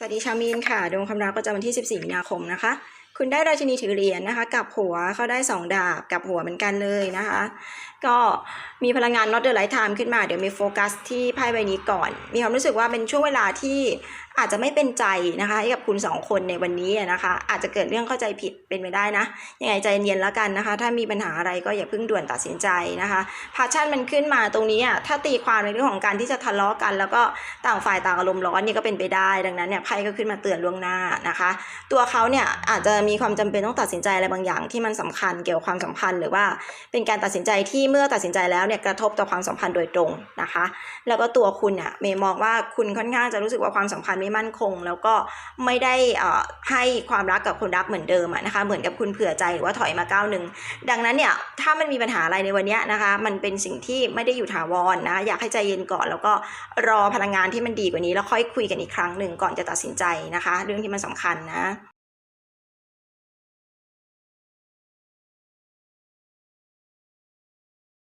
สวัสดีชาวมีนค่ะ ดวงความรักประจำวันที่ 14 มีนาคมนะคะ คุณได้ราชินีถือเหรียญนะคะ กับหัวเขาได้ 2 ดาบกับหัวเหมือนกันเลยนะคะ ก็มีพลังงาน not the right time ขึ้นมาเดี๋ยวมีโฟกัสที่ไพ่ใบนี้ก่อน มีความรู้สึกว่าเป็นช่วงเวลาที่อาจจะไม่เป็นใจนะคะให้กับคุณสองคนในวันนี้นะคะ อาจจะเกิดเรื่องเข้าใจผิดเป็นไปได้นะ ยังไงใจเย็นๆแล้วกันนะคะ ถ้ามีปัญหาอะไรก็อย่าเพิ่งด่วนตัดสินใจนะคะพาชั่นมันขึ้นมาตรงนี้อะถ้าตีความในเรื่องของการที่จะทะเลาะกัน แล้วก็ต่างฝ่ายต่างอารมณ์ร้อนนี่ก็เป็นไปได้ ดังนั้นเนี่ยไพ่ก็ขึ้นมาเตือนล่วงหน้านะคะ ตัวเขาเนี่ยอาจจะมีความจำเป็นต้องตัดสินใจอะไรบางอย่างที่มันสำคัญเกี่ยวกับความสัมพันธ์หรือว่าเป็นการตัดสินใจที่เมื่อตัดสินใจแล้วเนี่ยกระทบต่อความสัมพันธ์โดยตรงนะคะ แล้วก็ตัวคุณเนี่ยเมย์มองว่าคุณค่อนข้างจะรู้สึกว่าความสัมพันธ์ไม่มั่นคง แล้วก็ไม่ได้อ่อให้ความรักกับคนรักเหมือนเดิมนะคะเหมือนกับคุณเผื่อใจหรือว่าถอยมาก้าวหนึ่งดังนั้นเนี่ยถ้ามันมีปัญหาอะไรในวันนี้นะคะ มันเป็นสิ่งที่ไม่ได้อยู่ถาวรนะอยากให้ใจเย็นก่อน แล้วก็รอพลังงานที่มันดีกว่านี้แล้วค่อยคุยกันอีกครั้งหนึ่งก่อนจะตัดสินใจนะคะ เรื่องที่มันสำคัญนะ